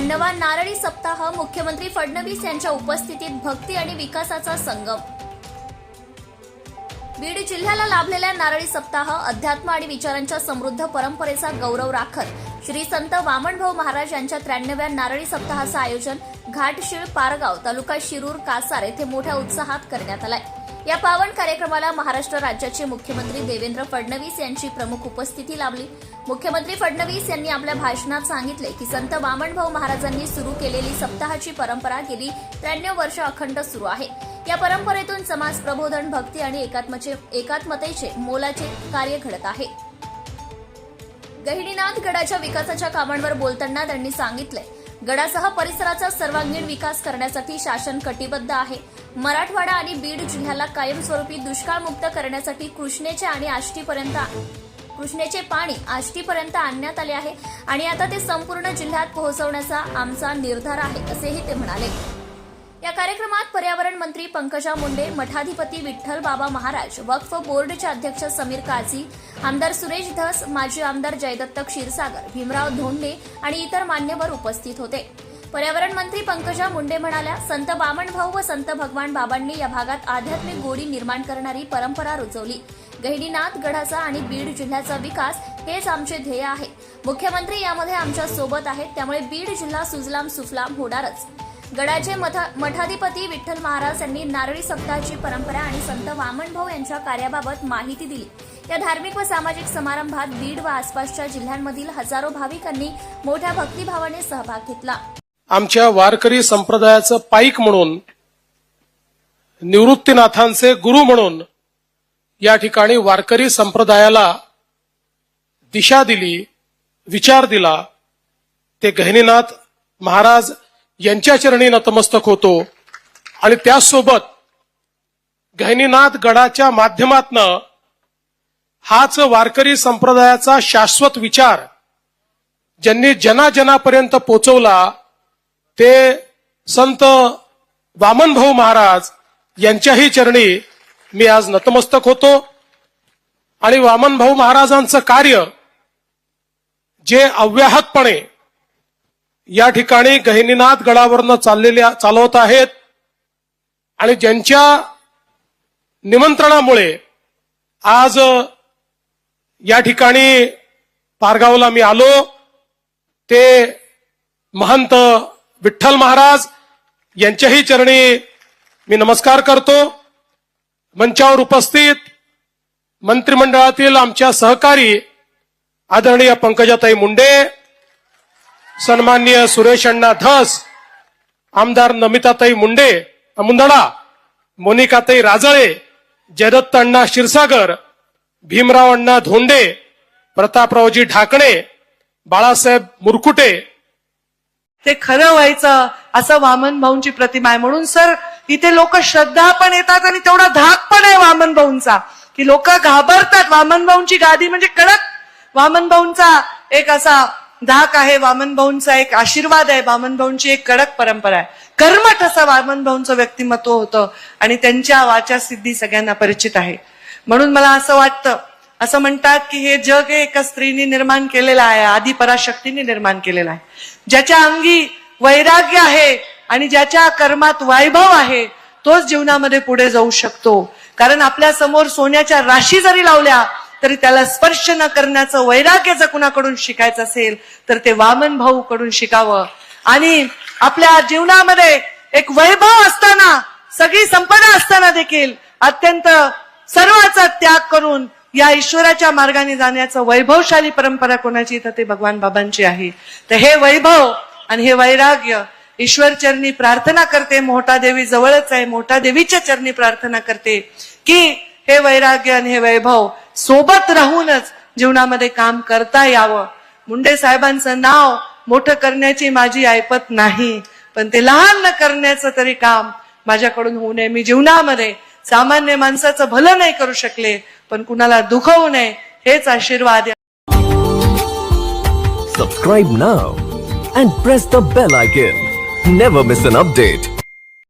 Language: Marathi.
ब्याण्णवा नारळी सप्ताह मुख्यमंत्री फडणवीस यांच्या उपस्थितीत भक्ती आणि विकासाचा संगम. बीड जिल्ह्याला लाभलेल्या नारळी सप्ताह अध्यात्म आणि विचारांच्या समृद्ध परंपरेचा गौरव राखत श्री संत वामनभाऊ महाराज यांच्या त्र्याण्णव्या नारळी सप्ताहाचं आयोजन घाटशिळ पारगाव तालुका शिरूर कासार येथे मोठ्या उत्साहात करण्यात आलाय. या पावन कार्यक्रमाला महाराष्ट्र राज्याचे मुख्यमंत्री देवेंद्र फडणवीस यांची प्रमुख उपस्थिती लाभली. मुख्यमंत्री फडणवीस यांनी आपल्या भाषणात सांगितले की संत वामनभाऊ महाराजांनी सुरू केलेली सप्ताहाची परंपरा गेली त्र्याण्णव वर्ष अखंड सुरू आहे. या परंपरेतून समाज प्रबोधन भक्ती आणि एकात्मचे एकात्मतेचे मोलाचे कार्य घडत आहे. गहिनीनाथ गडाच्या विकासाच्या कामांवर बोलताना त्यांनी सांगितले गडासह परिसराचा सर्वांगीण विकास करण्यासाठी शासन कटिबद्ध आहे. मराठवाडा आणि बीड जिल्ह्याला कायमस्वरूपी दुष्काळमुक्त करण्यासाठी कृष्णेचे आणि आष्टीपर्यंत कृष्णेचे पाणी आष्टीपर्यंत आणण्यात आले आहे आणि आता ते संपूर्ण जिल्ह्यात पोहोचवण्याचा आमचा निर्धार आहे असेही ते म्हणाले. या कार्यक्रमात पर्यावरण मंत्री पंकजा मुंडे मठाधिपती विठ्ठल बाबा महाराज वक्फ बोर्डचे अध्यक्ष समीर काझी आमदार सुरेश धस माजी आमदार जयदत्त क्षीरसागर भीमराव धोंडे आणि इतर मान्यवर उपस्थित होते. पर्यावरण मंत्री पंकजा मुंडे म्हणाल्या संत बामणभाऊ व संत भगवान बाबांनी या भागात आध्यात्मिक गोडी निर्माण करणारी परंपरा रुजवली. गहिनीनाथ गडाचा आणि बीड जिल्ह्याचा विकास हेच आमचे ध्येय आहे. मुख्यमंत्री यामध्ये आमच्यासोबत आहेत त्यामुळे बीड जिल्हा सुजलाम सुफलाम होणारच. गडाचे मठा- मठाधिपती विठ्ठल महाराज यांनी नारळी सप्ताहाची परंपरा आणि संत वामनभाऊ यांच्या कार्याबाबत माहिती दिली. या धार्मिक व सामाजिक समारंभात बीड व आसपासच्या जिल्ह्यांमधील हजारो भाविकांनी मोठ्या भक्तिभावाने सहभाग घेतला. आमच्या वारकरी संप्रदायाचं पाईक म्हणून निवृत्तीनाथांचे गुरु म्हणून या ठिकाणी वारकरी संप्रदायाला दिशा दिली विचार दिला. ते गहिनीनाथ महाराज यांच्या चरणी नतमस्तक होतो. आणि त्याचसोबत गहिनीनाथ गडाच्या माध्यमातनं हाच वारकरी संप्रदायाचा शाश्वत विचार ज्यांनी जनाजनापर्यंत पोचवला ते संत वामनभाऊ महाराज यांच्याही चरणी मी आज नतमस्तक होतो. आणि वामनभाऊ महाराजांचं कार्य जे अव्याहतपणे या ठिकाणी गहिनीनाथ गडावरनं चाललेल्या चालवत आहेत. आणि ज्यांच्या निमंत्रणामुळे आज या ठिकाणी पारगावला मी आलो ते महंत विठ्ठल महाराज यांच्याही चरणी मी नमस्कार करतो. मंचावर उपस्थित मंत्रिमंडळातील आमच्या सहकारी आदरणीय पंकजाताई मुंडे सन्माननीय सुरेश अण्णा धस आमदार नमिताताई मुंडे मुंदडा मोनिकाताई राजळे जयदत्त अण्णा क्षीरसागर भीमराव अण्णा धोंडे प्रतापरावजी ढाकणे बाळासाहेब मुरकुटे. ते खरं व्हायचं असं वामन भाऊंची प्रतिमा आहे म्हणून सर इथे लोक श्रद्धा पण येतात आणि तेवढा धाक पण आहे वामन भाऊंचा. की लोक घाबरतात. वामन भाऊंची गादी म्हणजे कडक. वामन भाऊंचा एक असा धाक आहे वामन भाऊंचा एक आशीर्वाद आहे. वामन भाऊंची एक कडक परंपरा आहे. कर्मठ असं वामन भाऊंचं व्यक्तिमत्व होतं आणि त्यांच्या वाचा सिद्धी सगळ्यांना परिचित आहे. म्हणून मला असं वाटतं असं म्हणतात की हे जग हे एका स्त्रीने निर्माण केलेलं आहे आधी पराशक्तीने निर्माण केलेलं आहे. ज्याच्या अंगी वैराग्य आहे आणि ज्याच्या कर्मात वैभव आहे तोच जीवनामध्ये पुढे जाऊ शकतो. कारण आपल्यासमोर सोन्याच्या राशी जरी लावल्या तरी त्याला स्पर्श न करण्याचं वैराग्य जर कुणाकडून शिकायचं असेल तर ते वामन भाऊ कडून शिकावं. आणि आपल्या जीवनामध्ये एक वैभव असताना सगळी संपदा असताना देखील अत्यंत सर्वाचा त्याग करून या ईश्वराच्या मार्गाने जाण्याचं वैभवशाली परंपरा कोणाची? तर ते भगवान बाबांची आहे. तर हे वैभव आणि हे वैराग्य ईश्वर चरणी प्रार्थना करते मोठा देवी जवळच आहे मोठा देवीच्या चरणी प्रार्थना करते की हे वैराग्य आणि हे वैभव सोबत राहूनच जीवनामध्ये काम करता यावं. मुंडे साहेबांचं नाव मोठं करण्याची माझी ऐपत नाही. पण ते लहान न करण्याचं तरी काम माझ्याकडून होऊ नये. मी जीवनामध्ये सामान्य माणसाचं भलं नाही करू शकले पण कुणाला दुखवू नये हेच आशीर्वाद subscribe now and press the bell icon never miss an update